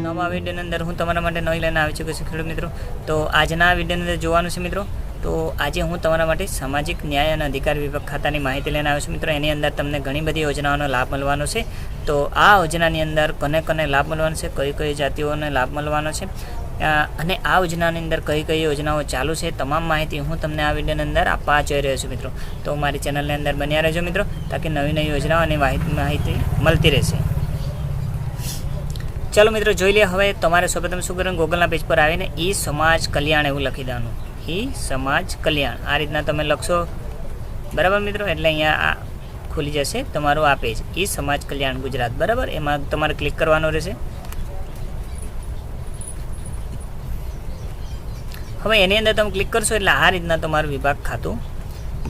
નવા વિડીયોની અંદર હું તમારા માટે નવી લઈને આવી ચૂક્યો છું ખેડૂત મિત્રો. તો આજના વિડીયોની અંદર જોવાનું છે મિત્રો, તો આજે હું તમારા માટે સામાજિક ન્યાય અને અધિકાર વિભાગ ખાતાની માહિતી લઈને આવ્યો છું મિત્રો. એની અંદર તમને ઘણી બધી યોજનાઓનો લાભ મળવાનો છે. તો આ યોજનાની અંદર કોને કોને લાભ મળવાનો છે, કઈ કઈ જાતિઓને લાભ મળવાનો છે અને આ યોજનાની અંદર કઈ કઈ યોજનાઓ ચાલુ છે તમામ માહિતી હું તમને આ વિડીયોની અંદર આપવા જઈ રહ્યો છું મિત્રો. તો મારી ચેનલની અંદર બન્યા રહેજો મિત્રો, તાકી નવી નવી યોજનાઓ અને માહિતી મળતી રહેશે. ચાલો મિત્રો જોઈ લઈએ હવે તમારે સૌપ્રથમ શું કરવાનું? ગૂગલના પેજ પર આવીને ઈ સમાજ કલ્યાણ એવું લખી દેવાનું. ઈ સમાજ કલ્યાણ. આ રીતના તમે લખશો. બરાબર મિત્રો? એટલે અહીંયા આ ખુલી જશે તમારું આ પેજ ઈ સમાજ કલ્યાણ ગુજરાત. બરાબર? એમાં તમારે ક્લિક કરવાનું રહેશે. હવે એની અંદર તમે ક્લિક કરશો એટલે આ રીતના તમારું વિભાગ ખાતું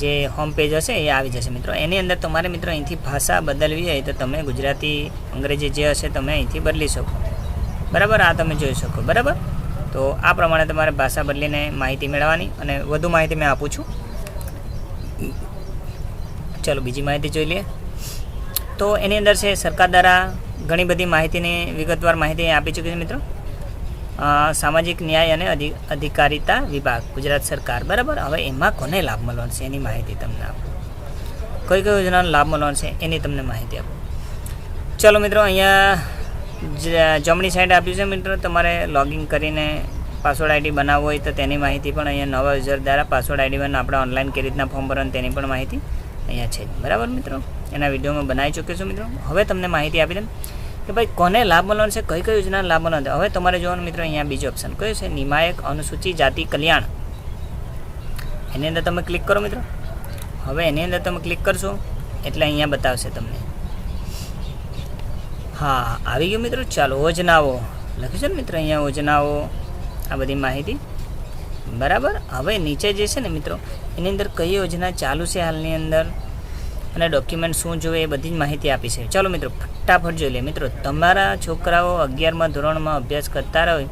જે હોમ પેજ હશે એ આવી જશે મિત્રો. એની અંદર તમારે મિત્રો અહીંથી ભાષા બદલવી હોય તો તમે ગુજરાતી, અંગ્રેજી જે હશે તમે અહીંથી બદલી શકો. બરાબર? આ તમે જોઈ શકો. બરાબર? તો આ પ્રમાણે તમારે ભાષા બદલીને માહિતી મેળવવાની અને વધુ માહિતી મેં આપું છું. ચલો બીજી માહિતી જોઈ લઈએ. તો એની અંદર છે સરકાર દ્વારા ઘણી બધી માહિતીની વિગતવાર માહિતી આપી ચૂકી છે મિત્રો. સામાજિક ન્યાય અને અધિ, અધિકારિતા વિભાગ, ગુજરાત સરકાર. બરાબર? હવે એમાં કોને લાભ મળવાનો છે એની માહિતી તમને આપો. કઈ કઈ યોજનાનો લાભ મળવાનો છે એની તમને માહિતી આપો. ચલો મિત્રો, અહીંયા જમણી સાઈડ આપ્યું છે મિત્રો, તમારે લોગિન કરીને પાસવર્ડ આઈડી બનાવવો હોય તો તેની માહિતી પણ અહીંયા નવા યુઝર દ્વારા પાસવર્ડ આઈડી બનાવ આપણે ઓનલાઈન કેવી રીતના ફોર્મ ભરવાનું તેની પણ માહિતી અહીંયા છે બરાબર મિત્રો? એના વિડીયોમાં બનાવી ચૂક્યો છું મિત્રો. હવે તમને માહિતી આપી દઉં. કે ભાઈ, કોને લાભ મળવાનો છે? કઈ કઈ યોજના લાભ મળવાનો છે? હવે તમારે જોવાનું મિત્રો, અહીંયા બીજો ઓપ્શન કયો છે? નિમાયક અનુસૂચિત જાતિ, કલ્યાણ. એની અંદર તમે ક્લિક કરો મિત્રો. હવે એની અંદર તમે ક્લિક કરશો, એટલે અહીંયા બતાવશે તમને. હા, આવી ગયું મિત્રો? ચાલો, યોજનાઓ. લખ્યું છે ને મિત્રો અહીંયા યોજનાઓ? આ બધી માહિતી. બરાબર? હવે નીચે જે છે ને મિત્રો, એની અંદર કઈ યોજના ચાલુ છે હાલની અંદર? અને ડોક્યુમેન્ટ શું જોઈએ એ બધી જ માહિતી આપી છે. ચાલો મિત્રો ફટાફટ જોઈ લે. મિત્રો, તમારા છોકરાઓ અગિયારમાં ધોરણમાં અભ્યાસ કરતા હોય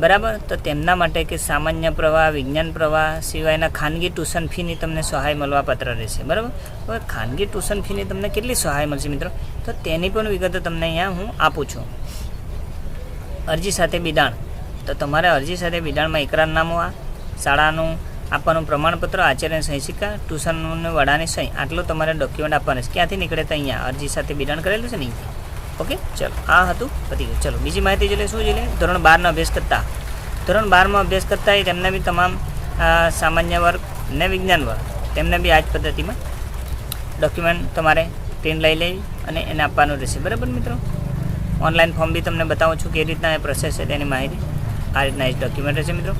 બરાબર? તો તેમના માટે કે સામાન્ય પ્રવાહ, વિજ્ઞાન પ્રવાહ સિવાયના ખાનગી ટ્યુશન ફીની તમને સહાય મળવા પાત્ર રહેશે, બરાબર? હવે ખાનગી ટ્યુશન ફીની તમને કેટલી સહાય મળશે, મિત્રો? તો તેની પણ વિગતો તમને અહીંયા હું આપું છું. અરજી સાથે બિડાણ તો તમારે અરજી સાથે બિડાણમાં એકરારનામું આ શાળાનું આપવાનું પ્રમાણપત્ર, આચાર્ય સહી સિક્કા ટ્યુશન વડાની સહી, આટલું તમારે ડોક્યુમેન્ટ આપવાનું છે. ક્યાંથી નીકળે તો અહીંયા? અરજી સાથે બિડાણ કરેલું છે ને ઓકે ચલો, આ હતું, પતી ગયું. ચલો, બીજી માહિતી જોઈએ શું જોઈએ ધોરણ બારનો અભ્યાસ કરતા ધોરણ બારમાં અભ્યાસ કરતા એ તેમને બી તમામ સામાન્ય વર્ગ ને વિજ્ઞાન વર્ગ, તેમને બી આ જ પદ્ધતિમાં ડોક્યુમેન્ટ તમારે પ્રિન્ટ લઈ લેવી અને એને આપવાનું રહેશે. બરાબર મિત્રો? ઓનલાઈન ફોર્મ બી તમને બતાવું છું કે રીતના એ પ્રોસેસ છે, તેની માહિતી આ રીતના જ ડોક્યુમેન્ટ રહેશે મિત્રો.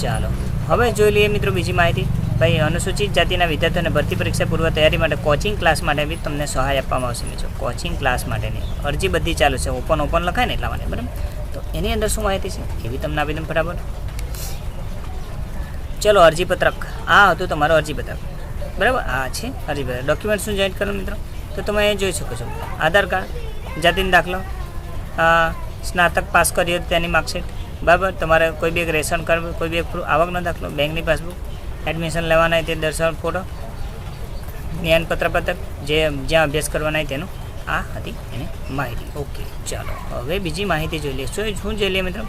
ચાલો. હવે જોઈ લઈએ મિત્રો બીજી માહિતી. ભાઈ, અનુસૂચિત જાતિના વિદ્યાર્થીઓને ભરતી પરીક્ષા પૂર્વ તૈયારી માટે કોચિંગ ક્લાસ માટે બી તમને સહાય આપવામાં આવશે મિત્રો. કોચિંગ ક્લાસ માટેની. અરજી બધી ચાલુ છે. ઓપન ઓપન લખાય ને એટલા માટે, બરાબર? તો એની અંદર શું માહિતી છે? એ બી તમને આપી દઉં ફટાફટ. ચલો, અરજીપત્રક. આ હતું તમારું અરજીપત્રક. બરાબર? આ છે અરજીપત્રક. ડોક્યુમેન્ટ શું જોઈન્ટ કરો મિત્રો? તો તમે એ જોઈ શકો છો. આધાર કાર્ડ, જાતિનો દાખલો સ્નાતક પાસ કર્યો તેની માર્કશીટ બરાબર, તમારે કોઈ બી એક રેશન કાર્ડ, કોઈ બી એક આવકનો દાખલો, બેંકની પાસબુક એડમિશન લેવાના હોય તે દર્શાવ ફોટો જ્ઞાનપત્ર પત્રક જે જ્યાં અભ્યાસ કરવાના હોય તેનું, આ હતી એની માહિતી. ઓકે ચાલો, હવે બીજી માહિતી જોઈ લઈએ. શું શું જોઈ લઈએ મિત્રો?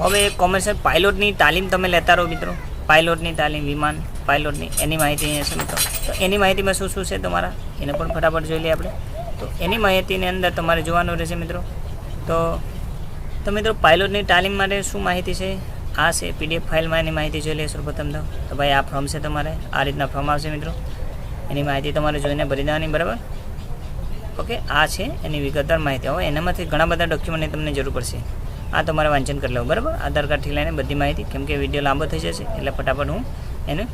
હવે કોમર્શિયલ પાયલોટની તાલીમ તમે લેતા રહો મિત્રો. પાયલોટની તાલીમ, વિમાન, પાયલોટની, એની માહિતી અહીંયા છે મિત્રો. તો એની માહિતીમાં શું શું છે તમારા? એને પણ ફટાફટ જોઈ લઈએ આપણે. તો એની માહિતીની અંદર તમારે જોવાનું રહેશે મિત્રો. તો તો મિત્રો પાયલોટની તાલીમ માટે શું માહિતી છે? આ છે પીડીએફ ફાઇલમાં એની માહિતી જોઈ લઈએ સૌપ્રથમ તો. તો ભાઈ, આ ફોર્મ છે તમારે. આ રીતના ફોર્મ આવશે મિત્રો. એની માહિતી તમારે જોઈને ભરી દેવાની, બરાબર? ઓકે, આ છે એની વિગતવાર માહિતી. હવે એનામાંથી ઘણા બધા ડોક્યુમેન્ટની તમને જરૂર પડશે. આ તમારે વાંચન કરી લેવું, બરાબર? આધાર કાર્ડથી લઈને બધી માહિતી, કેમ કે વીડિયો લાંબો થઈ જશે, એટલે ફટાફટ હું એને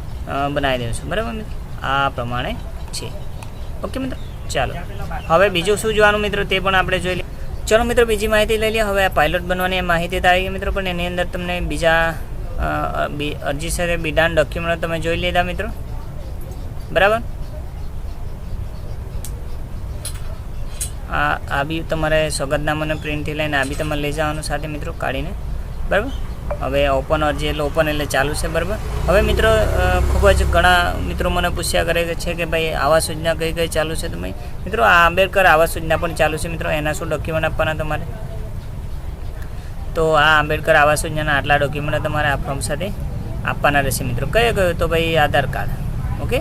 બનાવી દઉં છું. બરાબર મિત્રો? આ પ્રમાણે છે. ઓકે મિત્રો, ચાલો. હવે બીજું શું જોવાનું મિત્રો, તે પણ આપણે જોઈ લઈએ. ચલો મિત્રો, બીજી માહિતી લઈ લઈએ. હવે આ પાયલોટ બનવાની માહિતી આવી ગઈ મિત્રો, પણ એની અંદર તમને બીજા અરજી સાથે બિડાન ડોક્યુમેન્ટ તમે જોઈ લીધા મિત્રો. બરાબર? આ આ બી તમારે સોગંદનામાને પ્રિન્ટથી લઈને આ બી તમારે લઈ જવાનું સાથે મિત્રો કાઢીને. બરાબર? હવે ઓપન અરજી એટલે ઓપન એટલે ચાલુ છે, બરાબર? હવે મિત્રો ખૂબ જ ઘણા મિત્રો મને પૂછ્યા કરે છે કે ભાઈ આવાસ યોજના કઈ કઈ ચાલુ છે તમે મિત્રો, આ આંબેડકર આવાસ યોજના પણ ચાલુ છે, મિત્રો. એના શું ડોક્યુમેન્ટ આપવાના તમારે? તો આ આંબેડકર આવાસ યોજનાના આટલા ડોક્યુમેન્ટ તમારે આ ફોર્મ સાથે આપવાના રહેશે, મિત્રો. કયો કયો? તો ભાઈ, Aadhaar card. Okay?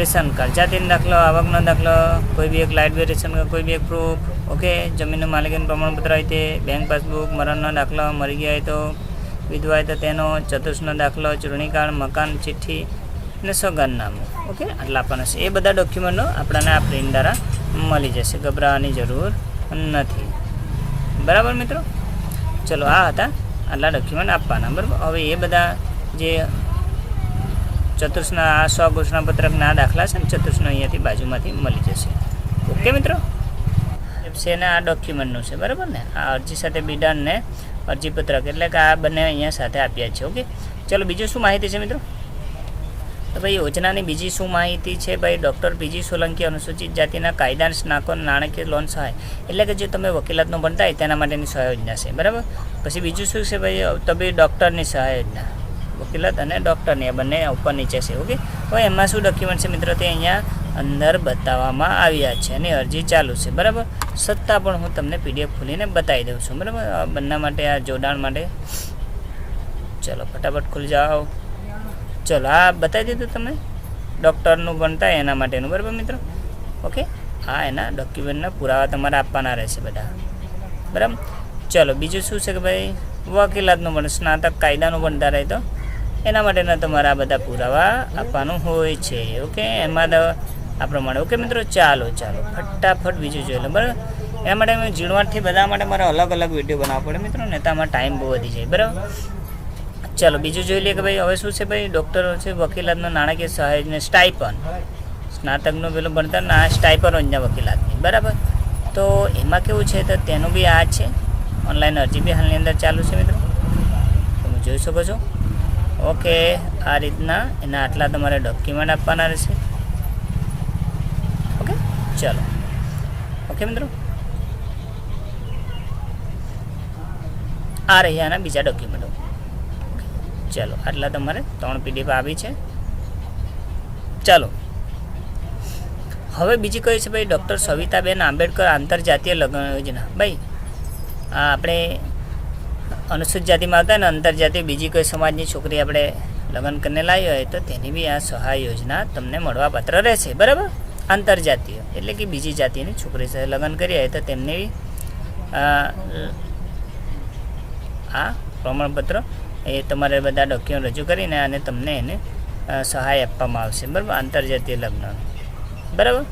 Ration card. જાતિનો દાખલો, આવકનો દાખલો, કોઈ બી એક લાઇટ બિલ રેશન કાર્ડ, કોઈ બી એક પ્રૂફ ઓકે, જમીનનું માલિકીનું પ્રમાણપત્ર હોય તે બેંક પાસબુક મરણનો દાખલો મરી ગયા હોય તો વિધવા હોય તો તેનો ચતુર્થનો દાખલો ચૂંટણી કાર્ડ મકાન, ચિઠ્ઠી અને સોગંદનામું. ઓકે, આટલા આપવાના છે. એ બધા ડોક્યુમેન્ટો આપણને આ પ્રિન્ટ દ્વારા મળી જશે. ગભરાવાની જરૂર નથી. બરાબર મિત્રો? ચલો, આ હતા આટલા ડોક્યુમેન્ટ આપવાના, બરાબર? હવે એ બધા જે ચતુર્થના આ સો ઘોષણા પત્રકના દાખલા છે ને ચતુર્થનો અહીંયાથી બાજુમાંથી મળી જશે. ઓકે મિત્રો? અને આ ડોક્યુમેન્ટનું છે, બરાબર ને? આ અરજી સાથે બિડાન ને અરજીપત્રક એટલે કે આ બંને અહીંયા સાથે આપ્યા છે, ઓકે? ચલો, બીજું શું માહિતી છે મિત્રો? તો ભાઈ, યોજનાની બીજી શું માહિતી છે ભાઈ? ડૉક્ટર પીજી સોલંકી અનુસૂચિત જાતિના કાયદા સ્નાકો નાણાકીય લોન સહાય. એટલે કે જે તમે વકીલાતનું ભણતા હોય, તેના માટેની સહયોજના છે, બરાબર? પછી બીજું શું છે ભાઈ? તો ભાઈ ડૉક્ટરની સહાયોજના વકીલાત અને ડૉક્ટરની આ બંને ઉપર નીચે છે, ઓકે? હવે એમાં શું ડોક્યુમેન્ટ છે મિત્રો? તે અહીંયા અંદર બતાવવામાં આવ્યા છે અને અરજી ચાલુ છે. બરાબર? છતાં પણ હું તમને પીડીએફ ખોલીને બતાવી દઉં છું. બરાબર? આ બંને માટે, આ જોડાણ માટે. ચલો, ફટાફટ ખુલી જાઓ. ચલો, આ બતાવી દીધું તમે ડૉક્ટરનું ભણતા એના માટેનું. બરાબર મિત્રો? ઓકે? હા, એના ડોક્યુમેન્ટના પુરાવા તમારે આપવાના રહેશે બધા. બરાબર? ચલો, બીજું શું છે કે ભાઈ? વકીલાતનું પણ સ્નાતક કાયદાનું ભણતા રહે તો? એના માટેના તમારા બધા પુરાવા આપવાનું હોય છે. ઓકે? એમાં આ પ્રમાણે. ઓકે મિત્રો, ચાલો ચાલો. ફટાફટ બીજું જોઈ લો. બરાબર? એના માટે મેં ઝીણવટથી બધા માટે મારે અલગ અલગ વીડિયો બનાવવો પડે મિત્રો, ને તો ટાઈમ બહુ વધી જાય. બરાબર? ચાલો, બીજું જોઈ લઈએ કે ભાઈ હવે શું છે ભાઈ? ડૉક્ટરો છે, વકીલાતનો નાણાકીય સહાયને સ્ટાઇપન સ્નાતકનું પેલું ભણતર, ના સ્ટાઇપન યોજના વકીલાતની. બરાબર? તો એમાં કેવું છે? તો તેનું બી આ છે. ઓનલાઈન અરજી બી હાલની અંદર ચાલુ છે મિત્રો. તમે જોઈ શકો છો. ઓકે, આ રીતના એના આટલા તમારે ડોક્યુમેન્ટ આપવાના રહેશે. ચાલો. ઓકે મિત્રો? આ રહ્યા આના બીજા ડોક્યુમેન્ટો ચાલો, આટલા તમારે ત્રણ પીડીએફ આવી છે. ચાલો. હવે બીજી કઈ છે ભાઈ? ડૉક્ટર સવિતાબેન આંબેડકર આંતરજાતીય લગ્ન યોજના. ભાઈ, આ આપણે અનુસૂચિત જાતિમાં આવતા ને આંતરજાતીય બીજી કોઈ સમાજની છોકરી આપણે લગ્ન કરીને લાવી હોય તો તેની બી આ સહાય યોજના તમને મળવાપાત્ર રહેશે. બરાબર? આંતરજાતીય, એટલે કે બીજી જાતિની છોકરી સાથે લગ્ન કરી હોય તો તેમને આ પ્રમાણપત્ર એ તમારે બધા ડોક્યુમેન્ટ રજૂ કરીને અને તમને એને સહાય આપવામાં આવશે. બરાબર? આંતરજાતીય લગ્ન બરાબર?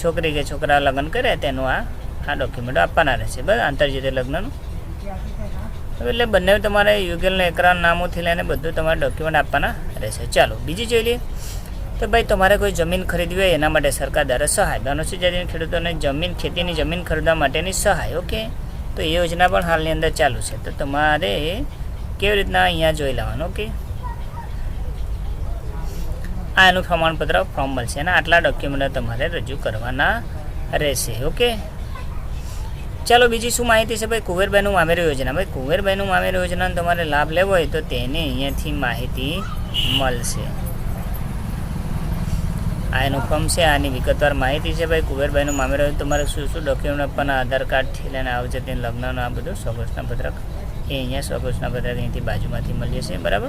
છોકરી કે છોકરા લગ્ન કરે તેનું આ આ ડોક્યુમેન્ટ આપવાના રહેશે. બરાબર? આંતરજાતીય લગ્નનું. એટલે બંને તમારે યુગલનું એકરાર નામોથી લઈને બધું તમારે ડોક્યુમેન્ટ આપવાના રહેશે. ચાલો, બીજી જોઈ લઈએ. તો ભાઈ, તમારે કોઈ જમીન ખરીદવી હોય એના માટે સરકાર દ્વારા સહાય. અનુસૂચિત જાતિના ખેડૂતોને જમીન, ખેતીની જમીન ખરીદવા માટેની સહાય, ઓકે? તો એ યોજના પણ હાલની અંદર ચાલુ છે. તો તમારે કેવી રીતના અહીંયા જોઈ લેવાનું, ઓકે? આ એનું પ્રમાણપત્ર ફોર્મ મળશે અને આટલા ડોક્યુમેન્ટ તમારે રજૂ કરવાના રહેશે, ઓકે? ચાલો બીજી શું માહિતી છે ભાઈ? કુંવરબાઈનું મામેરું યોજના. ભાઈ કુંવરબાઈનું મામેરું યોજનાનો તમારે લાભ લેવો હોય તો તેને અહીંયાથી માહિતી મળશે. આ એનું ફોર્મ છે, આની વિગતવાર માહિતી છે ભાઈ. કુબેરભાઈનું મામેરો તમારે શું શું ડોક્યુમેન્ટ આપવાના, આધાર કાર્ડથી લઈને આવજે તેને લગ્નનું આ બધું સ્વઘોષણા પત્રક એ અહીંયા સ્વઘોષણા પત્રક અહીંથી બાજુમાંથી મળી જશે. બરાબર?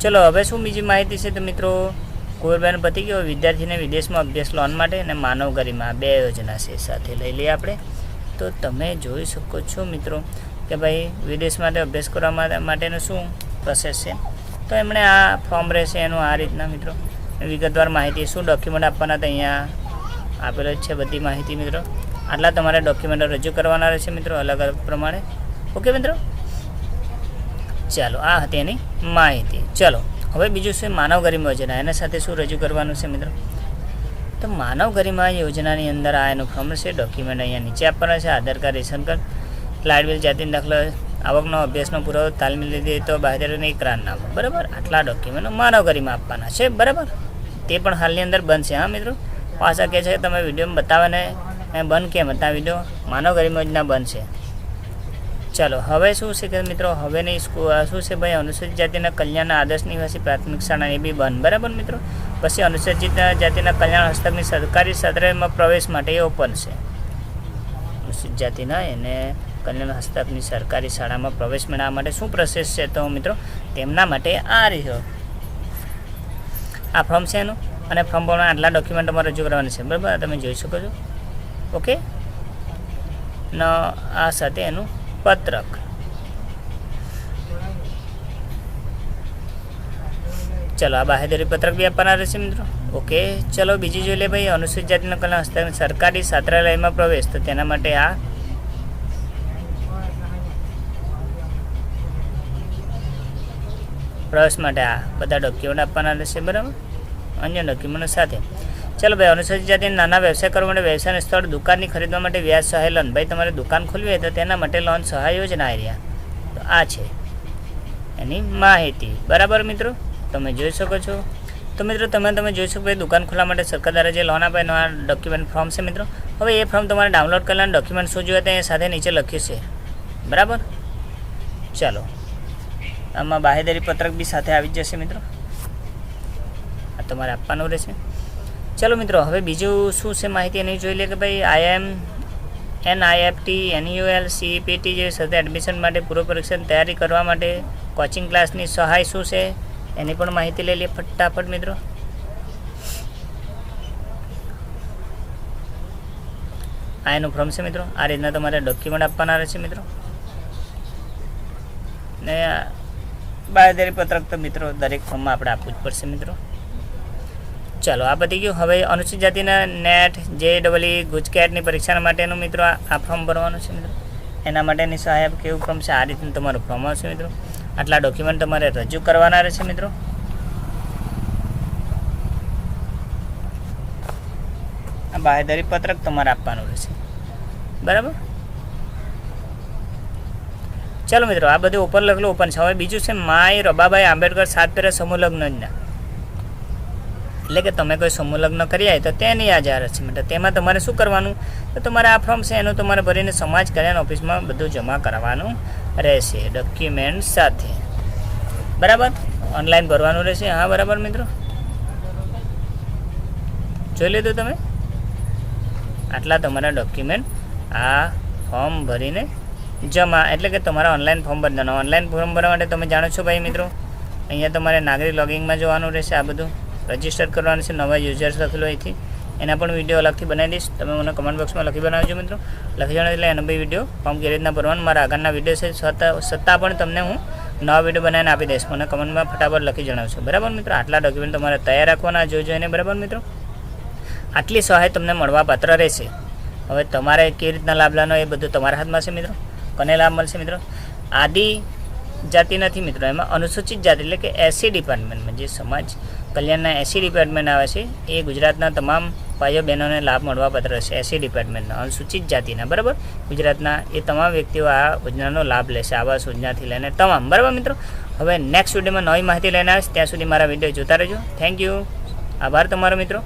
ચલો, હવે શું બીજી માહિતી છે તો મિત્રો? કુબેરભાઈનો પતિ ગયો, વિદ્યાર્થીને વિદેશમાં અભ્યાસ લોન માટે અને માનવ ગરિમા બે યોજના છે. સાથે લઈ લઈએ આપણે. તો તમે જોઈ શકો છો મિત્રો કે ભાઈ વિદેશ માટે અભ્યાસ કરવા માટે- માટેનું શું પ્રોસેસ છે? તો એમણે આ ફોર્મ રહેશે એનું આ રીતના મિત્રો. વિગતવાર માહિતી, શું ડોક્યુમેન્ટ આપવાના અહીંયા આપેલો જ છે બધી માહિતી મિત્રો. આટલા તમારે ડોક્યુમેન્ટો રજૂ કરવાના રહેશે મિત્રો, અલગ અલગ પ્રમાણે. ઓકે મિત્રો? ચાલો, આ હતી એની માહિતી. ચલો, હવે બીજું છે માનવ ગરિમા યોજના. એના સાથે શું રજૂ કરવાનું છે મિત્રો? તો માનવ ગરિમા યોજનાની અંદર આ એનું ફોર્મ છે ડોક્યુમેન્ટ અહીંયા નીચે આપવાના છે, Aadhaar card, ration card light bill જાતિનો દાખલો, આવકનો અભ્યાસનો પુરાવો તાલમેલ લીધી તો બહાદરની નામ, બરાબર? આટલા ડોક્યુમેન્ટો માનવ ગરિમા આપવાના છે, બરાબર? તે પણ હાલની અંદર બંધ છે, હા મિત્રો? પાછા કહે છે કે તમે વિડીયોમાં બતાવે ને બંધ કેમ હતા? વીડિયો માનવ ગરિમા યોજના બંધ છે. ચાલો, હવે શું છે કે મિત્રો હવેની શું છે ભાઈ, અનુસૂચિત જાતિના કલ્યાણ આદર્શ નિવાસી પ્રાથમિક શાળા એ બી બંધ, બરાબર મિત્રો? પછી અનુસૂચિત જાતિના કલ્યાણ હસ્તકની સરકારી સત્રમાં પ્રવેશ માટે એ ઓપન છે. અનુસૂચિત જાતિના એને કલ્યાણ હસ્તકની સરકારી શાળામાં પ્રવેશ મેળવવા માટે શું પ્રોસેસ છે તો મિત્રો, તેમના માટે આ રહ્યો. આ ફોર્મ છે એનું, અને ફોર્મ પણ આટલા ડોક્યુમેન્ટ તમારે રજૂ કરવાના છે, બરાબર? તમે જોઈ શકો છો. ઓકે ન, આ સાથે એનું પત્રક. ચલો, આ બાહેદરી પત્રક બી આપવાના રહેશે મિત્રો. ઓકે, ચલો, બીજી જોઈ લે ભાઈ, અનુસૂચિત જાતિના કલ્યાણ હસ્તક સરકારી છાત્રાલયમાં પ્રવેશ. તો તેના માટે આ પ્રવેશ માટે આ બધા ડોક્યુમેન્ટ આપવાના રહેશે, બરાબર? અન્ય ડોક્યુમેન્ટ સાથે. ચાલો ભાઈ, અનુસૂચિત જાતિ નાના વ્યવસાય કરવા માટે વ્યવસાયનું સ્થળ, દુકાનની ખરીદવા માટે વ્યાજ સહાય લોન. ભાઈ, તમારે દુકાન ખોલવી હોય તો તેના માટે લોન સહાય યોજના રહ્યા. તો આ છે એની માહિતી. બરાબર મિત્રો? તમે જોઈ શકો છો. તો મિત્રો, તમે તમે જોઈ શકો ભાઈ, દુકાન ખોલવા માટે સરકાર દ્વારા જે લોન આપે એનો આ ડોક્યુમેન્ટ ફોર્મ છે મિત્રો. હવે એ ફોર્મ તમારે ડાઉનલોડ કરવાના ડોક્યુમેન્ટ શું જોઈએ તે સાથે નીચે લખ્યું છે. બરાબર? ચાલો. આમાં બાહેદારી પત્રક બી સાથે આવી જશે મિત્રો. આ તમારે આપવાનું રહેશે. ચલો મિત્રો, હવે બીજું શું છે માહિતી એની જોઈ લે કે ભાઈ આઈએમ એનઆઈએફટી એનયુએલ સીઈપીટી જેવી સાથે એડમિશન માટે પૂર્વ પરીક્ષાની તૈયારી કરવા માટે કોચિંગ ક્લાસની સહાય શું છે, એની પણ માહિતી લઈ લઈએ ફટાફટ મિત્રો. આ એનું ફોર્મ છે મિત્રો. આ રીતના તમારે ડોક્યુમેન્ટ આપવાના રહેશે મિત્રો. ને બાયદારી પત્રક તો મિત્રો દરેક ફોર્મમાં આપણે આપવું જ પડશે મિત્રો. ચાલો, આ પતી ગયું. હવે અનુસૂચિત જાતિના નેટ જે ડબલ ગુજકેટની પરીક્ષા માટેનું મિત્રો આ ફોર્મ ભરવાનું છે મિત્રો. એના માટેની સહાય કેવું ફોર્મ છે? આ રીતનું તમારું ફોર્મ આવશે મિત્રો. આટલા ડોક્યુમેન્ટ તમારે રજૂ કરવાના રહેશે મિત્રો. આ બાહેધરી પત્રક તમારે આપવાનું રહેશે. બરાબર? ચાલો મિત્રો, આ બધું ઉપર લખેલું, ઓપન છે. હવે બીજું છે માય રબાભાઈ આંબેડકર સાત પેરા સમૂહ લગ્ન એટલે કે તમે કોઈ સમૂહ લગ્ન કર્યા તો તેની આ જાહેરાત છે. તેમાં તમારે શું કરવાનું? તો તમારે આ ફોર્મ છે, એનું તમારે ભરીને સમાજ કલ્યાણ ઓફિસમાં બધું જમા કરવાનું રહેશે. ડોક્યુમેન્ટ સાથે. બરાબર? ઓનલાઈન ભરવાનું રહેશે. હા, બરાબર મિત્રો? જોઈ લીધું તમે? આટલા તમારા ડોક્યુમેન્ટ આ ફોર્મ ભરીને જમા. એટલે કે તમારા ઓનલાઈન ફોર્મ ભરવાના ઓનલાઈન ફોર્મ ભરવા માટે તમે જાણો છો ભાઈ મિત્રો? અહીંયા તમારે નાગરિક લોગિંગમાં જોવાનું રહેશે આ બધું. રજિસ્ટર કરવાનું છે, નવા યુઝર્સ લખેલો અહીંથી. એના પણ વીડિયો અલગથી બનાવી દઈશ. તમે મને કમેન્ટ બોક્સમાં લખી બનાવજો મિત્રો. લખી જણાવ એટલે એનો બી વીડિયો ફોર્મ કેવી રીતના ભરવાનું, મારા આગળના વીડિયો છે છતાં પણ તમને હું નવા વીડિયો બનાવીને આપી દઈશ. મને કમેન્ટમાં ફટાફટ લખી જણાવશો બરાબર મિત્રો? આટલા ડોક્યુમેન્ટ તમારે તૈયાર રાખવાના જોજો એને બરાબર મિત્રો? આટલી સહાય તમને મળવાપાત્ર રહેશે. હવે તમારે કેવી રીતના લાભ લેવાનો એ બધું તમારા હાથમાં છે મિત્રો. કોને લાભ મળશે મિત્રો? આદિ જાતિ નથી મિત્રો. એમાં અનુસૂચિત જાતિ એટલે કે એસી ડિપાર્ટમેન્ટમાં જે સમાજ કલ્યાણના એસી ડિપાર્ટમેન્ટ આવે છે, એ ગુજરાતના તમામ ભાઈઓ બહેનોને લાભ મળવા પત્ર છે એસી ડિપાર્ટમેન્ટના અનુસૂચિત જાતિના, બરાબર? ગુજરાતના એ તમામ વ્યક્તિઓ આ યોજનાનો લાભ લેશે આવાસ યોજનાથી લઈને તમામ. બરાબર મિત્રો? હવે નેક્સ્ટ વિડીયોમાં નવી માહિતી લઈને આવીશ. ત્યાં સુધી મારા વીડિયો જોતા રહેજો. થેન્ક યુ આભાર તમારો મિત્રો.